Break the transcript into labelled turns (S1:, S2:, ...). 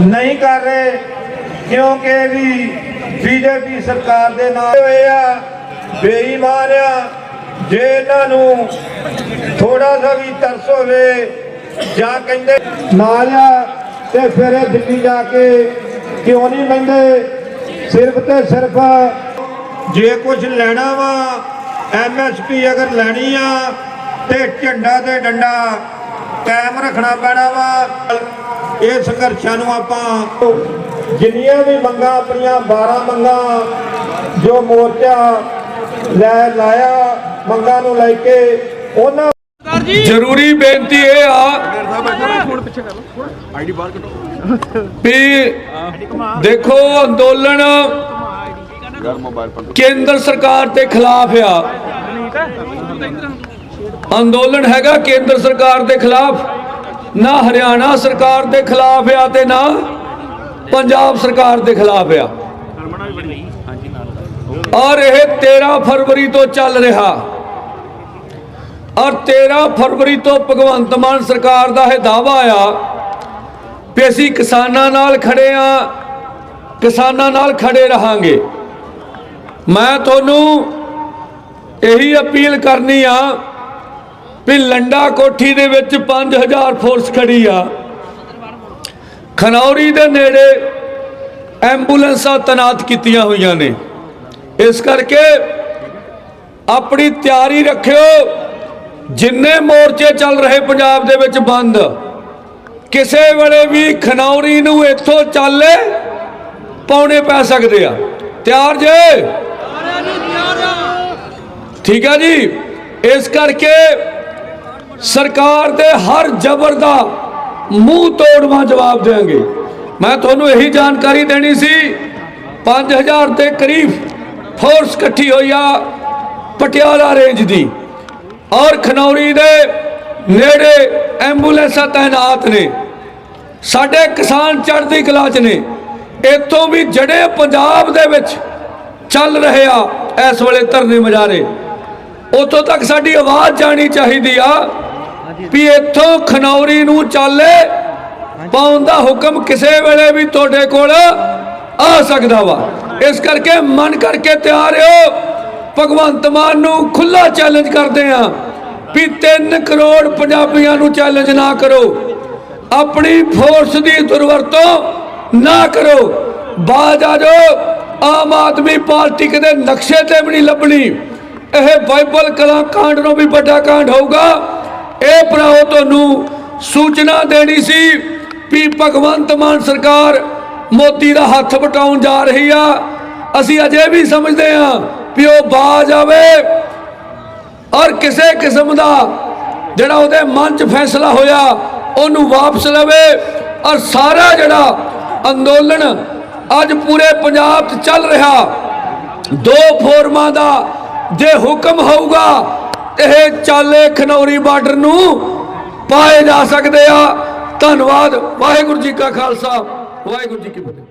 S1: ਨਹੀਂ ਕਰ ਰਹੇ, ਕਿਉਂਕਿ ਵੀ ਬੀਜੇਪੀ ਸਰਕਾਰ ਦੇ ਨਾਲ ਹੋਏ ਆ ਬੇਈਮਾਨ ਆ ਜੇ ਇਹਨਾਂ ਨੂੰ ਥੋੜਾ ਸਾ ਵੀ ਤਰਸ ਹੋਵੇ, ਜਾਂ ਕਹਿੰਦੇ ਨਾਲ ਆ ਤੇ ਫਿਰ ਇਹ ਦਿੱਲੀ ਜਾ ਕੇ ਕਿਉਂ ਨਹੀਂ ਲੈਂਦੇ? ਸਿਰਫ ਤੇ ਸਿਰਫ ਜੇ ਕੁਝ ਲੈਣਾ ਵਾ ਐਮਐਸਪੀ ਅਗਰ ਲੈਣੀ ਆ, ਤੇ ਝੰਡਾ ਤੇ ਡੰਡਾ ਕਾਇਮ ਰੱਖਣਾ ਪੈਣਾ ਵਾ। ਇਹ ਸੰਘਰਸ਼ਾਂ ਨੂੰ ਆਪਾਂ ਜਿੰਨੀਆਂ ਵੀ ਮੰਗਾਂ, ਆਪਣੀਆਂ 12 ਮੰਗਾਂ ਜੋ ਮੋਰਚਾ ਲੈ, ਲਾਇਆ, ਮੰਗਾਂ ਨੂੰ ਲੈ ਕੇ ਉਹਨਾਂ
S2: ਜ਼ਰੂਰੀ ਬੇਨਤੀ ਇਹ ਆ ਵੀ ਦੇਖੋ ਅੰਦੋਲਨ ਕੇਂਦਰ ਸਰਕਾਰ ਦੇ ਖਿਲਾਫ ਆ। ਅੰਦੋਲਨ ਹੈਗਾ ਕੇਂਦਰ ਸਰਕਾਰ ਦੇ ਖਿਲਾਫ। ਨਾ ਹਰਿਆਣਾ ਸਰਕਾਰ ਦੇ ਖਿਲਾਫ ਆ ਤੇ ਨਾ ਪੰਜਾਬ ਸਰਕਾਰ ਦੇ ਖਿਲਾਫ ਆ। ਔਰ ਇਹ 13 ਫਰਵਰੀ ਤੋਂ ਚੱਲ ਰਿਹਾ। ਔਰ 13 ਫਰਵਰੀ ਤੋਂ ਭਗਵੰਤ ਮਾਨ ਸਰਕਾਰ ਦਾ ਇਹ ਦਾਵਾ ਆ ਵੀ ਅਸੀਂ ਕਿਸਾਨਾਂ ਨਾਲ ਖੜੇ ਆ, ਕਿਸਾਨਾਂ ਨਾਲ ਖੜੇ ਰਹਾਂਗੇ। ਮੈਂ ਤੁਹਾਨੂੰ ਇਹੀ ਅਪੀਲ ਕਰਨੀ ਆ ਵੀ ਲੰਡਾ ਕੋਠੀ ਦੇ ਵਿੱਚ 5000 ਫੋਰਸ ਖੜੀ ਆ। ਖਨੌਰੀ ਦੇ ਨੇੜੇ ਐਂਬੂਲੈਂਸਾਂ ਤਨਾਤ ਕੀਤੀਆਂ ਹੋਈਆਂ ਨੇ। ਇਸ ਕਰਕੇ ਆਪਣੀ ਤਿਆਰੀ ਰੱਖਿਓ ਜਿੰਨੇ ਮੋਰਚੇ ਚੱਲ ਰਹੇ ਪੰਜਾਬ ਦੇ ਵਿੱਚ ਬੰਦ ਕਿਸੇ ਵੇਲੇ ਵੀ ਖਨੌਰੀ ਨੂੰ ਇੱਥੋਂ ਚਾਲੇ ਪਾਉਣੇ ਪੈ ਸਕਦੇ ਆ। ਤਿਆਰ ਜੇ? ਠੀਕ ਆ ਜੀ। ਇਸ ਕਰਕੇ ਸਰਕਾਰ ਦੇ ਹਰ ਜ਼ਬਰ ਦਾ ਮੂੰਹ ਤੋੜਵਾ ਜਵਾਬ ਦੇਵਾਂਗੇ ਮੈਂ ਤੁਹਾਨੂੰ ਇਹੀ ਜਾਣਕਾਰੀ ਦੇਣੀ ਸੀ 5000 ਦੇ ਕਰੀਬ ਫੋਰਸ ਇਕੱਠੀ ਹੋਈ ਆ ਪਟਿਆਲਾ ਰੇਂਜ ਦੀ ਔਰ ਖਨੌਰੀ ਦੇ ਨੇੜੇ ਐਂਬੂਲੈਂਸਾਂ ਤਾਇਨਾਤ ਨੇ। ਸਾਡੇ ਕਿਸਾਨ ਚੜ੍ਹਦੀ ਕਲਾ 'ਚ ਨੇ। ਇੱਥੋਂ ਵੀ ਜੜੇ ਪੰਜਾਬ ਦੇ ਵਿੱਚ ਚੱਲ ਰਹੇ ਆ ਇਸ ਵੇਲੇ ਧਰਨੇ ਮਜਾਰੇ, ਉੱਥੋਂ ਤੱਕ ਸਾਡੀ ਆਵਾਜ਼ ਜਾਣੀ ਚਾਹੀਦੀ ਆ। ਵੀ ਇੱਥੋਂ ਖਨੌਰੀ ਨੂੰ ਚਾਲੇ ਪਾਉਣ ਦਾ ਹੁਕਮ ਕਿਸੇ ਵੇਲੇ ਵੀ ਤੁਹਾਡੇ ਕੋਲ ਆ ਸਕਦਾ ਵਾ। ਇਸ ਕਰਕੇ ਮਨ ਕਰਕੇ ਤਿਆਰ ਹੋ ਭਗਵੰਤ ਮਾਨ ਨੂੰ ਖੁੱਲਾ ਚੈਲੰਜ ਕਰਦੇ ਆ ਵੀ 3 ਕਰੋੜ ਪੰਜਾਬੀਆਂ ਨੂੰ ਚੈਲੰਜ ਨਾ ਕਰੋ। ਆਪਣੀ ਫੋਰਸ ਦੀ ਦੁਰਵਰਤੋਂ ਨਾ ਕਰੋ। ਬਾਜ ਆ ਜਾਓ। ਆਮ ਆਦਮੀ ਪਾਰਟੀ ਕਿਤੇ ਨਕਸ਼ੇ ਤੇ ਵੀ ਨਹੀਂ ਲੱਭਣੀ। ਇਹ ਬਾਈਬਲ ਕਲਾ ਕਾਂਡ ਨੂੰ ਵੀ ਵੱਡਾ ਕਾਂਡ ਹੋਊਗਾ। ਇਹ ਭਰਾਓ, ਤੁਹਾਨੂੰ ਸੂਚਨਾ ਦੇਣੀ ਸੀ ਵੀ ਭਗਵੰਤ ਮਾਨ ਸਰਕਾਰ ਮੋਦੀ ਦਾ ਹੱਥ ਵਟਾਉਣ ਜਾ ਰਹੀ ਆ। ਅਸੀਂ ਅਜੇ ਵੀ ਸਮਝਦੇ ਆ ਵੀ ਉਹ ਬਾਜ ਆਵੇ ਔਰ ਕਿਸੇ ਕਿਸਮ ਦਾ ਜਿਹੜਾ ਉਹਦੇ ਮਨ 'ਚ ਫੈਸਲਾ ਹੋਇਆ, ਉਹਨੂੰ ਵਾਪਸ ਲਵੇ। ਔਰ ਸਾਰਾ ਜਿਹੜਾ ਅੰਦੋਲਨ ਅੱਜ ਪੂਰੇ ਪੰਜਾਬ 'ਚ ਚੱਲ ਰਿਹਾ, ਦੋ ਫੋਰਮਾਂ ਦਾ ਜੇ ਹੁਕਮ ਹੋਊਗਾ ਇਹ ਚਾਲੇ ਖਨੌਰੀ ਬਾਰਡਰ ਨੂੰ ਪਾਏ ਜਾ ਸਕਦੇ ਆ। ਧੰਨਵਾਦ। ਵਾਹਿਗੁਰੂ ਜੀ ਕਾ ਖਾਲਸਾ। ਵਾਹਿਗੁਰੂ ਜੀ ਕੀ ਫਤਿਹ।